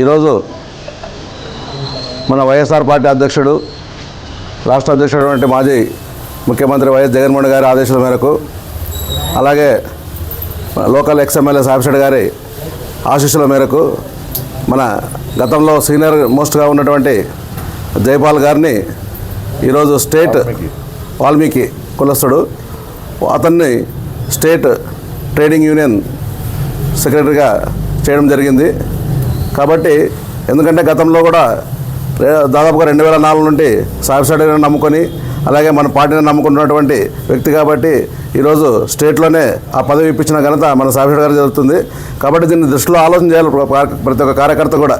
ఈరోజు మన వైఎస్ఆర్ పార్టీ అధ్యక్షుడు రాష్ట్ర అధ్యక్షుడు వంటి మాజీ ముఖ్యమంత్రి వైఎస్ జగన్మోహన్ గారి ఆదేశాల మేరకు అలాగే లోకల్ ఎక్స్ఎమ్మెల్యే సాంబశెట్టి గారి ఆశీస్సుల మేరకు మన గతంలో సీనియర్ మోస్ట్గా ఉన్నటువంటి జైపాల్ గారిని ఈరోజు స్టేట్ వాల్మీకి కులస్తుడు. అతన్ని స్టేట్ ట్రేడింగ్ యూనియన్ సెక్రటరీగా చేయడం జరిగింది. కాబట్టి ఎందుకంటే గతంలో కూడా దాదాపుగా రెండు వేల నాలుగు నుండి సాఫ్ట్వేర్ నమ్ముకొని అలాగే మన పార్టీని నమ్ముకున్నటువంటి వ్యక్తి కాబట్టి ఈరోజు స్టేట్లోనే ఆ పదవి ఇప్పించిన ఘనత మన సాఫ్ట్వేర్ గారు జరుగుతుంది కాబట్టి దీన్ని దృష్టిలో ఆలోచన చేయాలి ప్రతి ఒక్క కార్యకర్త కూడా.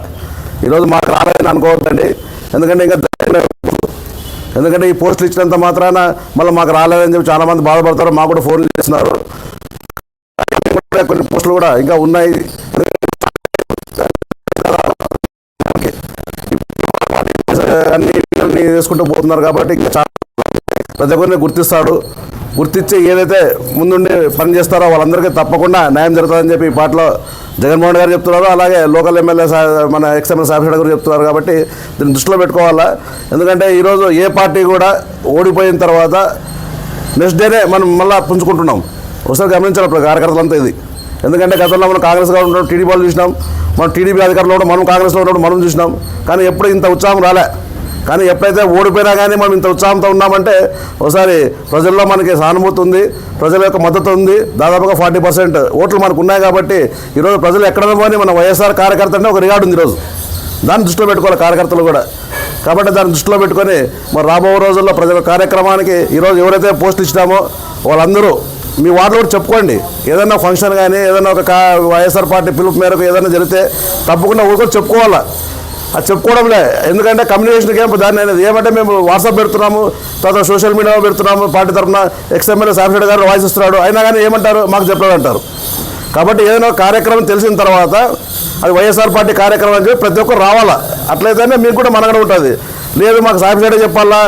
ఈరోజు మాకు రాలేదని అనుకోవద్దండి. ఎందుకంటే ఇంకా ఎందుకంటే ఈ పోస్టులు ఇచ్చినంత మాత్రాన మళ్ళీ మాకు రాలేదని చెప్పి చాలామంది బాధపడతారు. మాకు కూడా ఫోన్లు చేస్తున్నారు. కొన్ని పోస్టులు కూడా ఇంకా ఉన్నాయి. అన్ని చేసుకుంటూ పోతున్నారు కాబట్టి ఇంకా చాలా ప్రతి ఒక్కరిని గుర్తిస్తాడు. గుర్తించి ఏదైతే ముందుండి పని చేస్తారో వాళ్ళందరికీ తప్పకుండా న్యాయం జరుగుతుందని చెప్పి ఈ పాటలో జగన్మోహన్ గారు చెప్తున్నారు. అలాగే లోకల్ ఎమ్మెల్యే మన ఎక్స్ఎమ్మెల్యే సాఫ్ట్వేర్ గారు చెప్తున్నారు కాబట్టి దీన్ని దృష్టిలో పెట్టుకోవాలా? ఎందుకంటే ఈరోజు ఏ పార్టీ కూడా ఓడిపోయిన తర్వాత నెక్స్ట్ డేనే మనం మళ్ళీ పుంజుకుంటున్నాం. ఒకసారి గమనించాలి ఇప్పుడు కార్యకర్తలంతా ఇది. ఎందుకంటే గతంలో మనం కాంగ్రెస్ ఉన్నప్పుడు టీడీపీ వాళ్ళు చూసినాం. మనం టీడీపీ అధికారంలో కూడా మనం కాంగ్రెస్లో ఉన్నప్పుడు మనం చూసినాం. కానీ ఎప్పుడు ఇంత ఉత్సాహం రాలే. కానీ ఎప్పుడైతే ఓడిపోయినా కానీ మనం ఇంత ఉత్సాహంతో ఉన్నామంటే ఒకసారి ప్రజల్లో మనకి సానుభూతి ఉంది ప్రజల యొక్క మద్దతు ఉంది. దాదాపుగా ఫార్టీ పర్సెంట్ ఓట్లు మనకు ఉన్నాయి కాబట్టి ఈరోజు ప్రజలు ఎక్కడ పోని మన వైఎస్ఆర్ కార్యకర్త అంటే ఒక రికార్డు ఉంది ఈరోజు. దాన్ని దృష్టిలో పెట్టుకోవాలి కార్యకర్తలు కూడా. కాబట్టి దాన్ని దృష్టిలో పెట్టుకొని మరి రాబోయే రోజుల్లో ప్రజల కార్యక్రమానికి ఈరోజు ఎవరైతే పోస్టులు ఇచ్చినామో వాళ్ళందరూ మీ వార్డులో కూడా చెప్పుకోండి. ఏదైనా ఫంక్షన్ కానీ ఏదైనా ఒక వైఎస్ఆర్ పార్టీ పిలుపు మేరకు ఏదైనా జరిగితే తప్పకుండా ఊరుకొని చెప్పుకోవాలా. అది చెప్పుకోవడంలే. ఎందుకంటే కమ్యూనికేషన్కి ఏం దాన్ని అనేది ఏమంటే మేము వాట్సాప్ పెడుతున్నాము తర్వాత సోషల్ మీడియాలో పెడుతున్నాము పార్టీ తరఫున ఎక్స్ఎమ్మెల్యే సాఫ్ట్వేర్ గారు వాయిస్ ఇస్తున్నాడు. అయినా కానీ ఏమంటారు? మాకు చెప్పలేదంటారు. కాబట్టి ఏదైనా కార్యక్రమం తెలిసిన తర్వాత అది వైఎస్ఆర్ పార్టీ కార్యక్రమం అని చెప్పి ప్రతి ఒక్కరు రావాలా? అట్లయితేనే మీకు కూడా మనగడ ఉంటుంది. లేదు మాకు సాఫ్ట్వేర్ చెప్పాలా?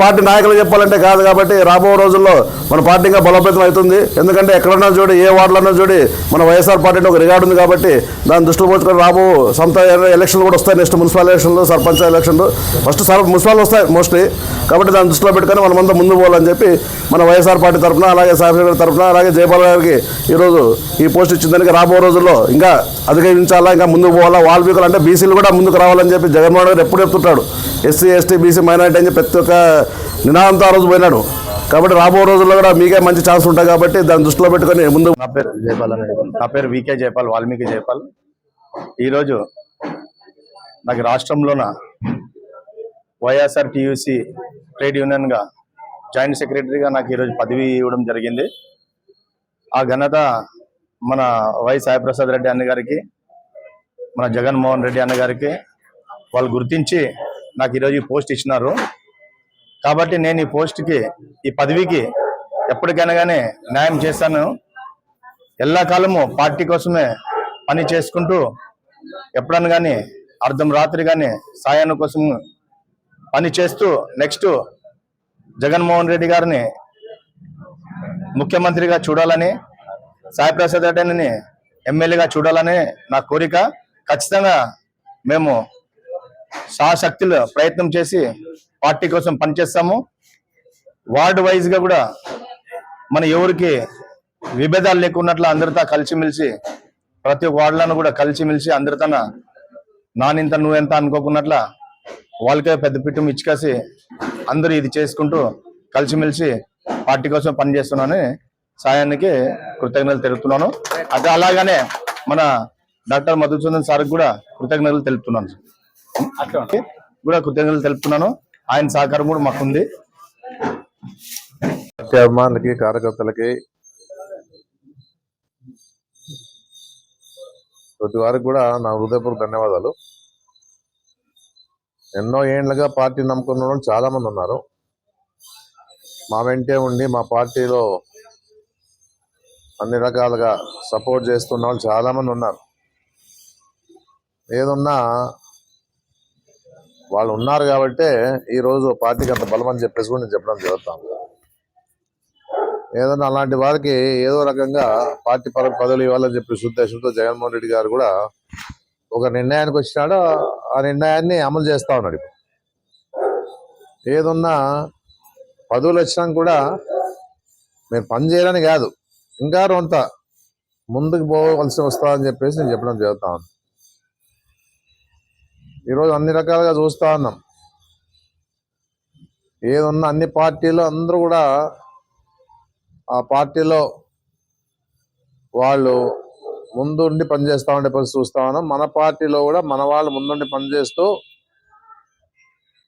పార్టీ నాయకులు చెప్పాలంటే కాదు కాబట్టి రాబో రోజుల్లో మన పార్టీ ఇంకా బలోపేతం అవుతుంది. ఎందుకంటే ఎక్కడన్నా చూడి ఏ వార్డులన్నా చూడి మన వైఎస్ఆర్ పార్టీ ఒక రికార్డు ఉంది కాబట్టి దాన్ని దృష్టిలో పోచుకొని రాబో సొంత ఎలక్షన్లు కూడా వస్తాయి నెక్స్ట్ మున్సిపల్ ఎలక్షన్లు సర్పంచ్ ఎలక్షన్లు. ఫస్ట్ సర్ మున్సిపల్ వస్తాయి మోస్ట్లీ. కాబట్టి దాన్ని దృష్టిలో పెట్టుకొని మనమంతా ముందు పోవాలని చెప్పి మన వైఎస్ఆర్ పార్టీ తరఫున అలాగే సాఫ్ట్వేర్ తరఫున అలాగే జయపాల్ గారికి ఈరోజు ఈ పోస్ట్ ఇచ్చిందానికి రాబో రోజుల్లో ఇంకా అధిగమించాలా ఇంకా ముందుకు పోవాలా? వాల్మీకులు అంటే బీసీలు కూడా ముందుకు రావాలని చెప్పి జగన్మోహన్ గారు ఎప్పుడు చెప్తుంటాడు. ఎస్సీ ఎస్టీ బీసీ మైనార్టీ అని చెప్పి ప్రతి ఒక్క నినాదంతో ఆ రోజు పోయినాడు. కాబట్టి రాబో రోజుల్లో కూడా మీకే మంచి ఛాన్స్ ఉంటాయి కాబట్టి దాన్ని దృష్టిలో పెట్టుకొని ముందు నా పేరు జయపాల్ నా పేరు వికే జయపాల్ వాల్మీకి జయపాల్. ఈరోజు నాకు రాష్ట్రంలోన వైఎస్ఆర్ టియూసి ట్రేడ్ యూనియన్గా జాయింట్ సెక్రటరీగా నాకు ఈరోజు పదవి ఇవ్వడం జరిగింది. ఆ ఘనత మన వై సాయిప్రసాద్ రెడ్డి అన్నగారికి మన జగన్మోహన్ రెడ్డి అన్నగారికి వాళ్ళు గుర్తించి నాకు ఈరోజు ఈ పోస్ట్ ఇచ్చినారు. కాబట్టి నేను ఈ పోస్ట్కి ఈ పదవికి ఎప్పటికైనా కానీ న్యాయం చేస్తాను ఎల్లకాలము పార్టీ కోసమే పని చేసుకుంటూ ఎప్పుడన్నా కానీ అర్ధం రాత్రి కానీ సాయాన్ని కోసం పని చేస్తూ నెక్స్ట్ జగన్మోహన్ రెడ్డి గారిని ముఖ్యమంత్రిగా చూడాలని సాయిప్రసాద్ రెడ్డిని ఎమ్మెల్యేగా చూడాలని నా కోరిక. ఖచ్చితంగా మేము సాశక్తులు ప్రయత్నం చేసి పార్టీ కోసం పనిచేస్తాము. వార్డు వైజ్గా కూడా మన ఎవరికి విభేదాలు లేకున్నట్లు అందరితో కలిసిమెలిసి ప్రతి ఒక్క వార్డులను కూడా కలిసిమెలిసి అందరితో నానింత నువ్వెంత అనుకోకున్నట్ల వాళ్ళకే పెద్ద పిట్టం ఇచ్చుకేసి అందరూ ఇది చేసుకుంటూ కలిసిమెలిసి పార్టీ కోసం పనిచేస్తున్నానని సాయానికి కృతజ్ఞతలు తెలుపుతున్నాను. అదే అలాగనే మన డాక్టర్ మధుసూదన్ సార్కి కూడా కృతజ్ఞతలు తెలుపుతున్నాను. కూడా కృతజ్ఞతలు తెలుపుతున్నాను. ఆయన సహకారం కూడా మాకుంది. అభిమానులకి కార్యకర్తలకి ప్రతి వారికి కూడా నా హృదయపూర్వక ధన్యవాదాలు. ఎన్నో ఏండ్లుగా పార్టీ నమ్ముకున్న వాళ్ళు చాలా మంది ఉన్నారు. మా వెంటే ఉండి మా పార్టీలో అన్ని రకాలుగా సపోర్ట్ చేస్తున్న వాళ్ళు చాలా మంది ఉన్నారు. ఏదున్నా వాళ్ళు ఉన్నారు కాబట్టే ఈ రోజు పార్టీకి అంత బలం అని చెప్పేసి కూడా నేను చెప్పడం జరుగుతాను ఏదైనా అలాంటి వారికి ఏదో రకంగా పార్టీ పర పదవులు ఇవ్వాలని చెప్పి ఉద్దేశంతో జగన్మోహన్ రెడ్డి గారు కూడా ఒక నిర్ణయానికి వచ్చినాడు ఆ నిర్ణయాన్ని అమలు చేస్తా ఉన్నాడు ఇప్పుడు. ఏదున్నా పదవులు వచ్చినా కూడా మీరు పని చేయాలని కాదు ఇంకా రొంత ముందుకు పోవలసి వస్తుందని చెప్పేసి నేను చెప్పడం జరుగుతా ఈరోజు అన్ని రకాలుగా చూస్తూ ఉన్నాం. ఏదున్న అన్ని పార్టీలు అందరూ కూడా ఆ పార్టీలో వాళ్ళు ముందుండి పనిచేస్తూ ఉండే పరిస్థితి చూస్తా ఉన్నాం. మన పార్టీలో కూడా మన వాళ్ళు ముందుండి పనిచేస్తూ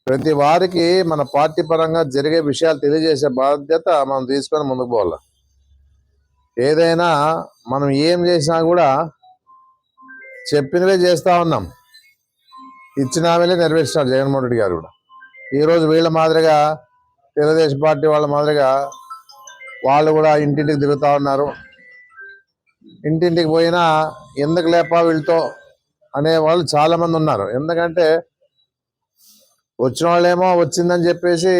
ప్రతి వారికి మన పార్టీ పరంగా జరిగే విషయాలు తెలియజేసే బాధ్యత మనం తీసుకొని ముందుకు పోవాలి. ఏదైనా మనం ఏం చేసినా కూడా చెప్పినవే చేస్తా ఉన్నాం. ఇచ్చిన హామీలే నెరవేర్చినారు జగన్మోహన్ రెడ్డి గారు కూడా. ఈరోజు వీళ్ళ మాదిరిగా తెలుగుదేశం పార్టీ వాళ్ళ మాదిరిగా వాళ్ళు కూడా ఇంటింటికి తిరుగుతూ ఉన్నారు. ఇంటింటికి పోయినా ఎందుకు లేపా వీళ్ళతో అనే వాళ్ళు చాలామంది ఉన్నారు. ఎందుకంటే వచ్చిన వాళ్ళేమో వచ్చిందని చెప్పేసి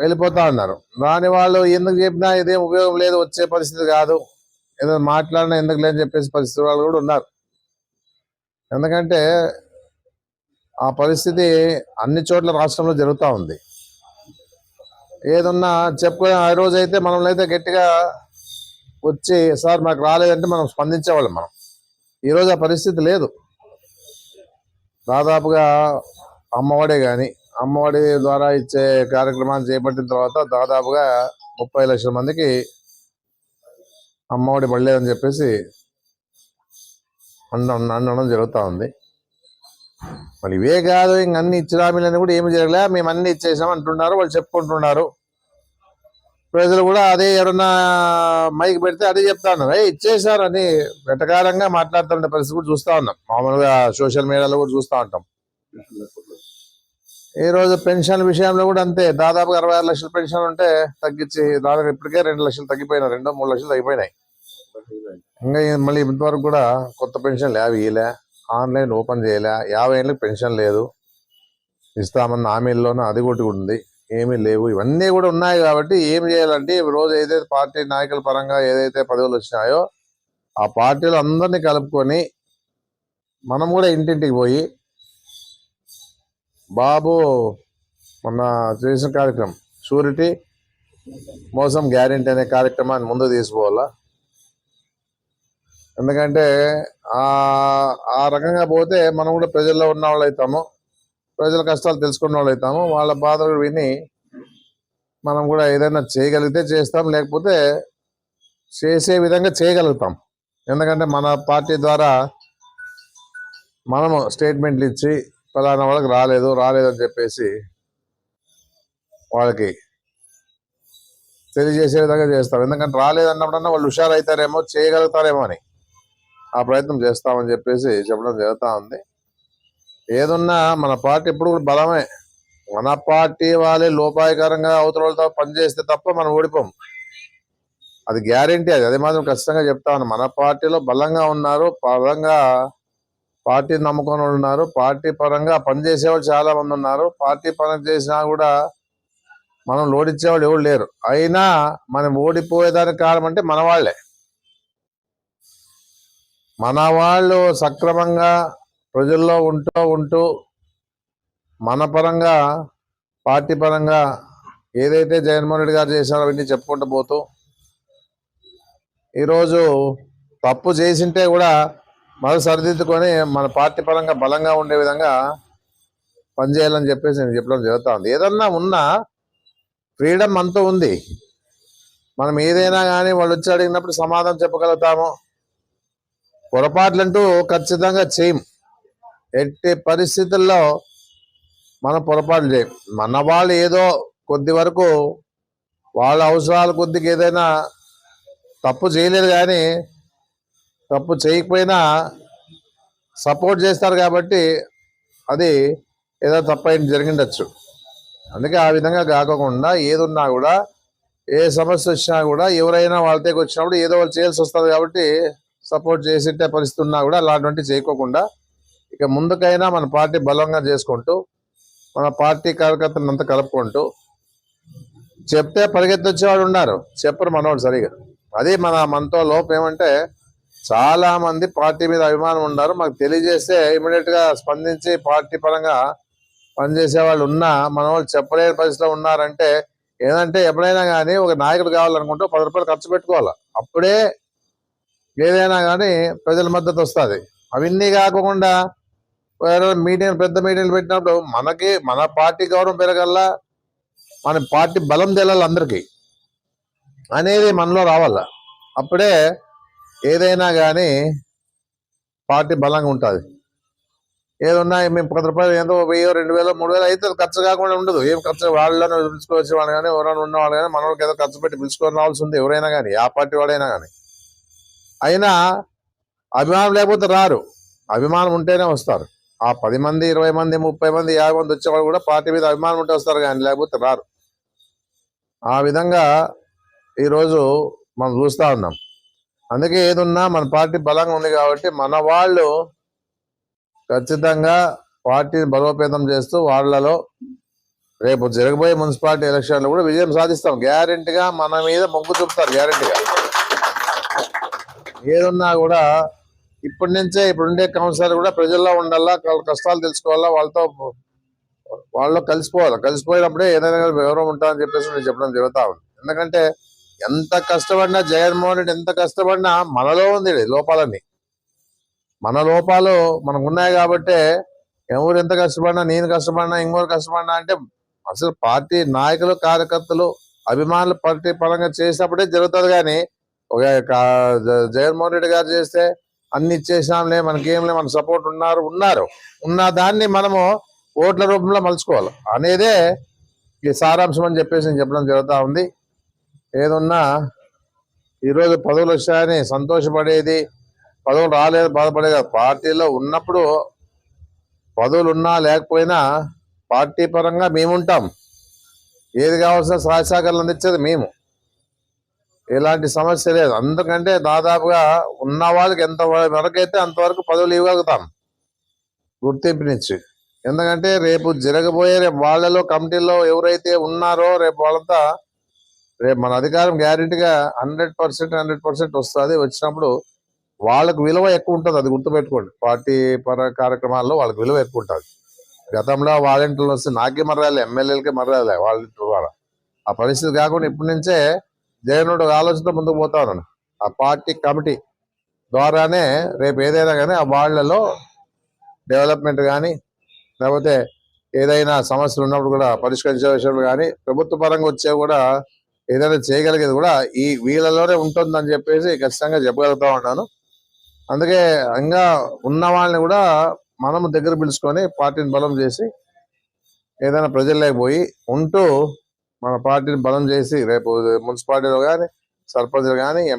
వెళ్ళిపోతా ఉన్నారు. రాని వాళ్ళు ఎందుకు చెప్పినా ఇదేం ఉపయోగం లేదు వచ్చే పరిస్థితి కాదు. ఏదో మాట్లాడినా ఎందుకు లేని చెప్పేసి పరిస్థితి వాళ్ళు కూడా ఉన్నారు. ఎందుకంటే ఆ పరిస్థితి అన్ని చోట్ల రాష్ట్రంలో జరుగుతూ ఉంది. ఏదన్నా చెప్పుకునే ఆ రోజు అయితే మనల్ని అయితే గట్టిగా వచ్చి సార్ మాకు రాలేదంటే మనం స్పందించేవాళ్ళం మనం. ఈరోజు ఆ పరిస్థితి లేదు. దాదాపుగా అమ్మఒడే కానీ అమ్మఒడి ద్వారా ఇచ్చే కార్యక్రమాన్ని చేపట్టిన తర్వాత దాదాపుగా ముప్పై లక్షల మందికి అమ్మఒడి పడలేదని చెప్పేసి అన్న అనడం జరుగుతూ ఉంది. మరి ఇవే కాదు ఇంక అన్ని ఇచ్చిన కూడా ఏమి జరగలే మేము అన్ని ఇచ్చేసాం అంటున్నారు వాళ్ళు చెప్పుకుంటున్నారు. ప్రజలు కూడా అదే ఎవరన్నా మైక్ పెడితే అదే చెప్తాను. ఏ ఇచ్చేసారు అని వెటకారంగా మాట్లాడుతున్న పరిస్థితి కూడా చూస్తా ఉన్నాం. మామూలుగా సోషల్ మీడియాలో కూడా చూస్తూ ఉంటాం. ఈ రోజు పెన్షన్ విషయంలో కూడా అంతే. దాదాపు అరవై ఆరు లక్షల పెన్షన్ ఉంటే తగ్గించి దాదాపు ఇప్పటికే రెండు లక్షలు తగ్గిపోయినాయి రెండో మూడు లక్షలు తగ్గిపోయినాయి. ఇంకా మళ్ళీ ఇంతవరకు కూడా కొత్త పెన్షన్ లేవు ఇలా ఆన్లైన్ ఓపెన్ చేయలే. యాభై ఏళ్ళకి పెన్షన్ లేదు. ఇస్తామన్న హామీల్లోనూ అది కొట్టుకుంటుంది కూడా ఉంది. ఏమీ లేవు. ఇవన్నీ కూడా ఉన్నాయి కాబట్టి ఏం చేయాలంటే రోజు ఏదైతే పార్టీ నాయకుల పరంగా ఏదైతే పదవులు వచ్చినాయో ఆ పార్టీలు అందరినీ కలుపుకొని మనం కూడా ఇంటింటికి పోయి బాబు మొన్న చేసిన కార్యక్రమం షూరిటీ మోసం గ్యారెంటీ అనే కార్యక్రమాన్ని ముందు తీసుకోవాలా ఎందుకంటే ఆ ఆ రకంగా పోతే మనం కూడా ప్రజల్లో ఉన్న వాళ్ళు అవుతాము ప్రజల కష్టాలు తెలుసుకున్న వాళ్ళు అవుతాము వాళ్ళ బాధలు విని మనం కూడా ఏదైనా చేయగలిగితే చేస్తాం. లేకపోతే చేసే విధంగా చేయగలుగుతాం. ఎందుకంటే మన పార్టీ ద్వారా మనము స్టేట్మెంట్లు ఇచ్చి ఫలానా వాళ్ళకి రాలేదు రాలేదు అని చెప్పేసి వాళ్ళకి తెలియజేసే విధంగా చేస్తాం. ఎందుకంటే రాలేదన్నప్పుడన్నా వాళ్ళు హుషారు అవుతారేమో చేయగలుగుతారేమో అని. ఆ ప్రయత్నం చేస్తామని చెప్పేసి చెప్పడం జరుగుతూ ఉంది. ఏదున్నా మన పార్టీ ఎప్పుడు కూడా బలమే. మన పార్టీ వాళ్ళే లోపాయకరంగా అవతల వాళ్ళతో పనిచేస్తే తప్ప మనం ఓడిపోం. అది గ్యారంటీ అది. అది మాత్రం ఖచ్చితంగా చెప్తా ఉన్నాను మన పార్టీలో బలంగా ఉన్నారు బలంగా పార్టీ నమ్ముకొని ఉన్నారు పార్టీ పరంగా పనిచేసేవాళ్ళు చాలా మంది ఉన్నారు. పార్టీ పరంగా చేసినా కూడా మనం లోడిచ్చే వాళ్ళు ఎవరు లేరు. అయినా మనం ఓడిపోయేదానికి కారణం అంటే మన వాళ్ళే. మన వాళ్ళు సక్రమంగా ప్రజల్లో ఉంటూ ఉంటూ మన పరంగా పార్టీ పరంగా ఏదైతే జగన్మోహన్ రెడ్డి గారు చేశారో అవన్నీ చెప్పుకుంటూ పోతూ ఈరోజు తప్పు చేసింటే కూడా మరో సరిదిద్దుకొని మన పార్టీ పరంగా బలంగా ఉండే విధంగా పనిచేయాలని చెప్పేసి నేను చెప్పడం జరుగుతూ ఉంది. ఏదన్నా ఉన్నా ఫ్రీడమ్ అంతా ఉంది. మనం ఏదైనా కానీ వాళ్ళు వచ్చి అడిగినప్పుడు సమాధానం చెప్పగలుగుతాము. పొరపాట్లంటూ ఖచ్చితంగా చేయం. ఎట్టి పరిస్థితుల్లో మనం పొరపాట్లు చేయం. మన వాళ్ళు ఏదో కొద్ది వరకు వాళ్ళ అవసరాల కొద్దికి ఏదైనా తప్పు చేయలేదు కానీ తప్పు చేయకపోయినా సపోర్ట్ చేస్తారు కాబట్టి అది ఏదో తప్పైన జరిగిండొచ్చు. అందుకే ఆ విధంగా కాకుండా ఏదున్నా కూడా ఏ సమస్య వచ్చినా కూడా ఎవరైనా వాళ్ళ దగ్గర వచ్చినప్పుడు ఏదో వాళ్ళు చేయాల్సి వస్తుంది కాబట్టి సపోర్ట్ చేసేటే పరిస్థితి ఉన్నా కూడా అలాంటివి చేయకోకుండా ఇక ముందుకైనా మన పార్టీ బలంగా చేసుకుంటూ మన పార్టీ కార్యకర్తలను అంతా కలుపుకుంటూ చెప్తే పరిగెత్తొచ్చేవాడు ఉన్నారు. చెప్పరు మనవాడు సరిగా. అది మన మనతో లోపం ఏమంటే చాలా మంది పార్టీ మీద అభిమానం ఉన్నారు. మాకు తెలియజేస్తే ఇమీడియట్గా స్పందించి పార్టీ పరంగా పనిచేసే వాళ్ళు ఉన్నా మన వాళ్ళు చెప్పలేని పరిస్థితిలో ఉన్నారంటే ఏదంటే ఎప్పుడైనా కానీ ఒక నాయకుడు కావాలనుకుంటే పది రూపాయలు ఖర్చు పెట్టుకోవాలి. అప్పుడే ఏదైనా కానీ ప్రజల మద్దతు వస్తుంది. అవన్నీ కాకుండా వేరే మీటింగ్ పెద్ద మీటింగ్లు పెట్టినప్పుడు మనకి మన పార్టీ గౌరవం పెరగల్లా మన పార్టీ బలం తెలాలి అందరికీ. అనేది మనలో రావాల. అప్పుడే ఏదైనా కానీ పార్టీ బలంగా ఉంటుంది. ఏదన్నా మేము పది రూపాయలు ఎంతో వెయ్యి రెండు వేలు మూడు వేలు అయితే ఖర్చు కాకుండా ఉండదు. ఏం ఖర్చు? వాళ్ళని పిలుచుకోవచ్చు వాళ్ళు కానీ ఎవరైనా ఉన్న వాళ్ళు కానీ మన వాళ్ళకి ఏదో ఖర్చు పెట్టి పిలుచుకొని రావాల్సి ఉంది ఎవరైనా కానీ ఆ పార్టీ వాడైనా కానీ. అయినా అభిమానం లేకపోతే రారు. అభిమానం ఉంటేనే వస్తారు. ఆ పది మంది ఇరవై మంది ముప్పై మంది యాభై మంది వచ్చేవాళ్ళు కూడా పార్టీ మీద అభిమానం ఉంటే వస్తారు కానీ లేకపోతే రారు. ఆ విధంగా ఈరోజు మనం చూస్తూ ఉన్నాం. అందుకే ఏదున్నా మన పార్టీ బలంగా ఉంది కాబట్టి మన వాళ్ళు ఖచ్చితంగా పార్టీని బలోపేతం చేస్తూ వాళ్ళలో రేపు జరగబోయే మున్సిపాలిటీ ఎలక్షన్లో కూడా విజయం సాధిస్తాం. గ్యారెంటీగా మన మీద మొగ్గు చూపుతారు గ్యారెంటీగా. ఏదున్నా కూడా ఇప్పటి నుంచే ఇప్పుడు ఉండే కౌన్సిలర్ కూడా ప్రజల్లో ఉండాలా వాళ్ళ కష్టాలు తెలుసుకోవాలా వాళ్ళతో వాళ్ళలో కలిసిపోవాలి. కలిసిపోయినప్పుడే ఏదైనా వివరం వివరం ఉంటుందని చెప్పేసి నేను చెప్పడం జరుగుతా ఉంది. ఎందుకంటే ఎంత కష్టపడినా జగన్మోహన్ రెడ్డి ఎంత కష్టపడినా మనలో ఉంది లోపాలని మన లోపాలు మనకు ఉన్నాయి కాబట్టి ఎవరు ఎంత కష్టపడినా నేను కష్టపడినా ఇంకోరు కష్టపడినా అంటే అసలు పార్టీ నాయకులు కార్యకర్తలు అభిమానులు పార్టీ పరంగా చేసినప్పుడే జరుగుతుంది కానీ ఒక జ- జగన్మోహన్ రెడ్డి గారు చేస్తే అన్ని ఇచ్చేసినాంలే మనకేంలే మన సపోర్ట్ ఉన్నారు ఉన్నారు. ఉన్న దాన్ని మనము ఓట్ల రూపంలో మలుచుకోవాలి. అనేదే ఈ సారాంశం అని చెప్పేసి నేను చెప్పడం జరుగుతూ ఉంది. ఏదున్నా ఈరోజు పదవులు వచ్చాయని సంతోషపడేది పదవులు రాలేదు బాధపడేది కాదు. పార్టీలో ఉన్నప్పుడు పదవులు ఉన్నా లేకపోయినా పార్టీ పరంగా మేముంటాం. ఏది కావాల్సిన సహాయ సహకారాలు అందించేది మేము. ఎలాంటి సమస్య లేదు. అందుకంటే దాదాపుగా ఉన్న వాళ్ళకి ఎంత వరకైతే అంతవరకు పదవులు ఇవ్వగలుగుతాం. గుర్తింపునిచ్చి. ఎందుకంటే రేపు జరగబోయే రేపు వాళ్ళలో కమిటీలో ఎవరైతే ఉన్నారో రేపు వాళ్ళంతా రేపు మన అధికారం గ్యారెంటీగా హండ్రెడ్ పర్సెంట్ హండ్రెడ్ పర్సెంట్ వస్తుంది. వచ్చినప్పుడు వాళ్ళకు విలువ ఎక్కువ ఉంటుంది. అది గుర్తుపెట్టుకోండి. పార్టీ పర కార్యక్రమాల్లో వాళ్ళకి విలువ ఎక్కువ ఉంటుంది. గతంలో వాలంటీర్లు వస్తే నాకే మర్రాలే ఎమ్మెల్యేలకే మర్రాలే వాలంటీర్ ద్వారా. ఆ పరిస్థితి కాకుండా ఇప్పటి నుంచే జగనుడు ఆలోచన ఆలోచనతో ముందుకు పోతా ఉన్నాను ఆ పార్టీ కమిటీ ద్వారానే రేపు ఏదైనా కానీ ఆ వాళ్ళలో డెవలప్మెంట్ కానీ లేకపోతే ఏదైనా సమస్యలు ఉన్నప్పుడు కూడా పరిష్కరించే విషయంలో కానీ ప్రభుత్వ పరంగా వచ్చే కూడా ఏదైనా చేయగలిగేది కూడా ఈ వీళ్ళలోనే ఉంటుందని చెప్పేసి ఖచ్చితంగా చెప్పగలుగుతా ఉన్నాను. అందుకే ఇంకా ఉన్న వాళ్ళని కూడా మనము దగ్గర పిలుచుకొని పార్టీని బలం చేసి ఏదైనా ప్రజల్లోకి పోయి ఉంటూ మన పార్టీని బలం చేసి రేపు మున్సిపాలిటీలో కానీ సర్పంచ్లు కానీ ఎంపీ